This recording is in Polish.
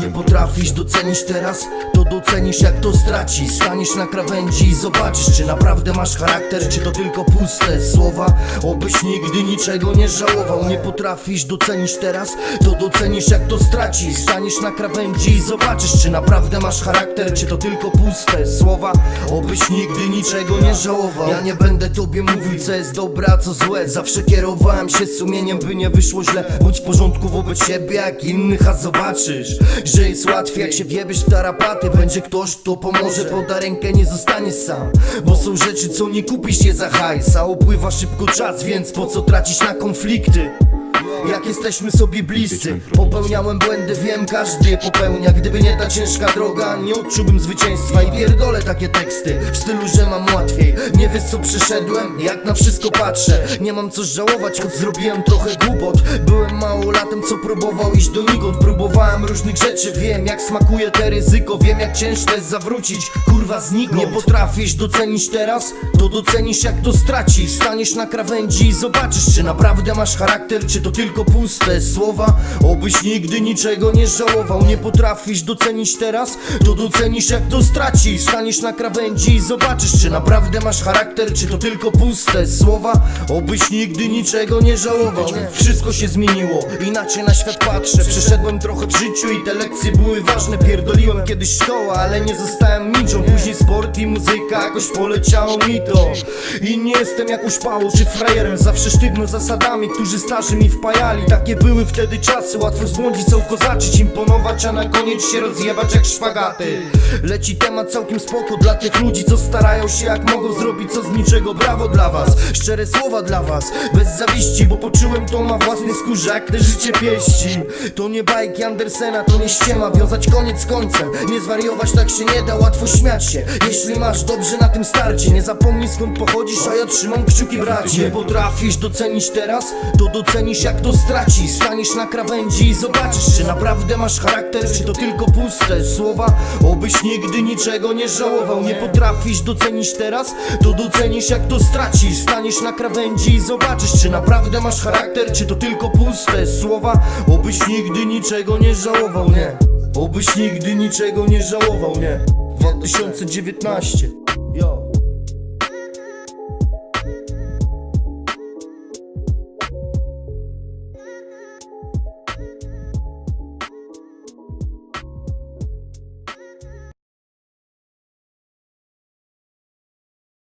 Nie potrafisz docenić teraz, to docenisz jak to stracisz Staniesz na krawędzi i zobaczysz czy naprawdę masz charakter Czy to tylko puste słowa, obyś nigdy niczego nie żałował. Nie potrafisz docenić teraz, to docenisz jak to stracisz Staniesz na krawędzi i zobaczysz czy naprawdę masz charakter Czy to tylko puste słowa, obyś nigdy niczego nie żałował. Ja nie będę tobie mówił co jest dobre, a co złe. Zawsze kierowałem się sumieniem, by nie wyszło źle. Bądź w porządku wobec siebie jak innych, a zobaczysz Że jest łatwiej. Jak się wiebiesz w tarapaty Będzie ktoś, kto pomoże, poda rękę, nie zostaniesz sam Bo są rzeczy, co nie kupisz je za hajs A upływa szybko czas, więc po co tracić na konflikty? Jak jesteśmy sobie bliscy Popełniałem błędy, wiem, każdy je popełnia. Gdyby nie ta ciężka droga, nie odczułbym zwycięstwa. I pierdolę takie teksty, w stylu, że mam łatwiej. Nie wiesz co przeszedłem, jak na wszystko patrzę. Nie mam co żałować, choć zrobiłem trochę głupot. Byłem małolatem, co próbował iść donikąd Próbowałem różnych rzeczy, wiem jak smakuje te ryzyko Wiem jak ciężko jest zawrócić, kurwa znikąd. Nie potrafisz docenić teraz, to docenisz jak to stracisz. Staniesz na krawędzi i zobaczysz, czy naprawdę masz charakter, czy to tylko puste słowa. Obyś nigdy niczego nie żałował. Nie potrafisz docenić teraz, to docenisz jak to stracisz. Staniesz na krawędzi i zobaczysz, czy naprawdę masz charakter, czy to tylko puste słowa. Obyś nigdy niczego nie żałował. Wszystko się zmieniło, inaczej na świat patrzę. Przeszedłem trochę w życiu i te lekcje były ważne. Pierdoliłem kiedyś szkołę, ale nie zostałem niczą. Później sport i muzyka, jakoś poleciało mi to. I nie jestem jakąś pałą czy frajerem. Zawsze sztywno zasadami, którzy starzy mi wpajali. Takie były wtedy czasy, łatwo zbłądzić, kozaczyć Imponować, a na koniec się rozjebać jak szpagaty. Leci temat całkiem spoko dla tych ludzi, co starają się jak mogą zrobić co z niczego. Brawo dla was, szczere słowa dla was. Bez zawiści, bo poczułem to na własnej skórze. Jak te życie pieści To nie bajki Andersena, to nie ściema. Wiązać koniec z końcem, nie zwariować tak się nie da Łatwo śmiać się, jeśli masz dobrze na tym starcie Nie zapomnij skąd pochodzisz, a ja trzymam kciuki bracie. Nie potrafisz docenić teraz, to docenisz jak to stracisz. Staniesz na krawędzi i zobaczysz Czy naprawdę masz charakter, czy to tylko puste słowa. Obyś nigdy niczego nie żałował. Nie potrafisz docenić teraz, to docenisz jak to stracisz. Staniesz na krawędzi i zobaczysz Czy naprawdę masz charakter, czy to tylko puste słowa Obyś nigdy niczego nie żałował, nie. Obyś nigdy niczego nie żałował, nie. 2019